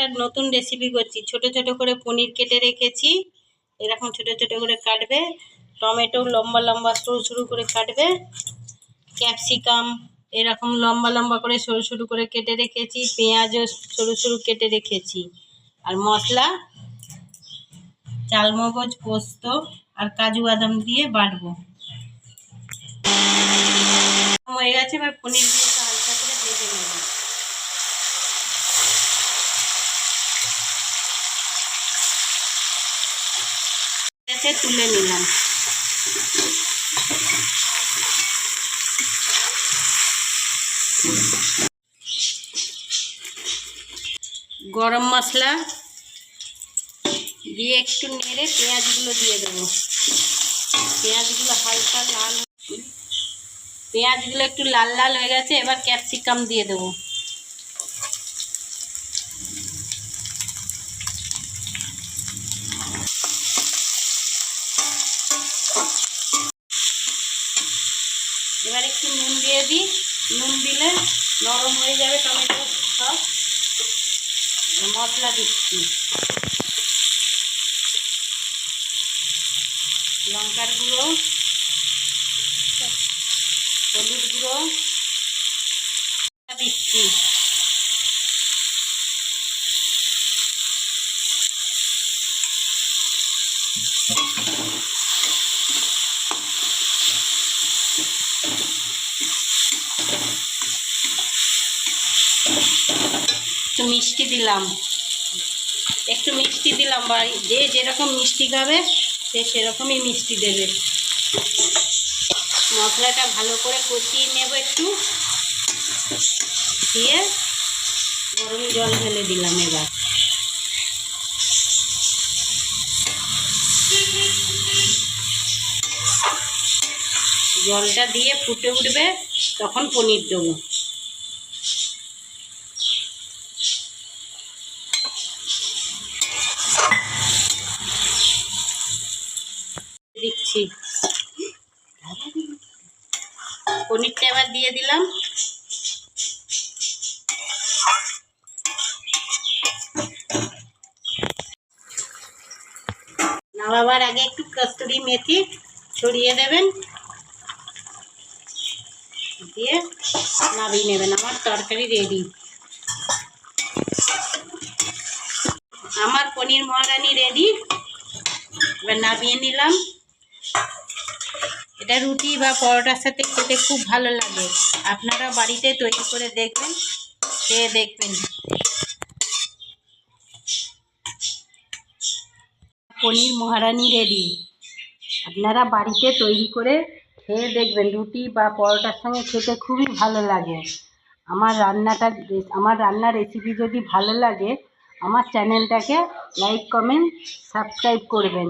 একটা নতুন রেসিপি করছি। ছোট ছোট করে পনির কেটে রেখেছি। এরকম ছোট ছোট করে কাটবে। টমেটো লম্বা লম্বা সরু সরু করে কাটবে। ক্যাপসিকাম এরকম লম্বা লম্বা করে সরু সরু করে কেটে রেখেছি। পেঁয়াজও সরু সরু কেটে রেখেছি। আর মশলা, চালমগজ, পোস্ত আর কাজু বাদাম দিয়ে বাটবো। হয়ে গেছে, এবার পনির হালকা করে ভেজে নেব। এতে তুলে নিলাম। গরম মশলা দিয়ে একটু নেড়ে পেঁয়াজগুলো দিয়ে দেবো। পেঁয়াজগুলো হালকা লাল পেঁয়াজগুলো একটু লাল লাল হয়ে গেছে, এবার ক্যাপসিকাম দিয়ে দেবো এবার একটু নুন দিয়ে দিই। নুন দিলে নরম হয়ে যাবে টমেটো সব। মশলা দিচ্ছি। লঙ্কার গুঁড়ো হলুদ গুঁড়ো দিচ্ছি একটু মিষ্টি দিলাম। একটু মিষ্টি দিলাম বাড়ি যে যেরকম মিষ্টি খাবে, সে সেরকমই মিষ্টি দেবে। মশলাটা ভালো করে কষিয়ে নেব একটু। দিয়ে গরম জল ঢেলে দিলাম এবার। জলটা দিয়ে ফুটে উঠবে, তখন পনির দেবো। দিচ্ছি পনিরটা এবার দিয়ে দিলাম। নামাবার আগে একটু কস্তুরি মেথি ছড়িয়ে দেবেন। দিয়ে নামিয়ে নেবেন, আমার তরকারি রেডি আমার পনির মহারানি রেডি এবার নামিয়ে নিলাম। এটা রুটি বা পরোটার সাথে খেতে খুব ভালো লাগে। আপনারা বাড়িতে তৈরি করে দেখবেন, খেয়ে দেখবেন। পনির মহারানি রেডি আপনারা বাড়িতে তৈরি করে খেয়ে দেখবেন, রুটি বা পরোটার সঙ্গে খেতে খুবই ভালো লাগে। আমার রান্নাটা, আমার রান্নার রেসিপি যদি ভালো লাগে, আমার চ্যানেলটাকে লাইক কমেন্ট সাবস্ক্রাইব করবেন।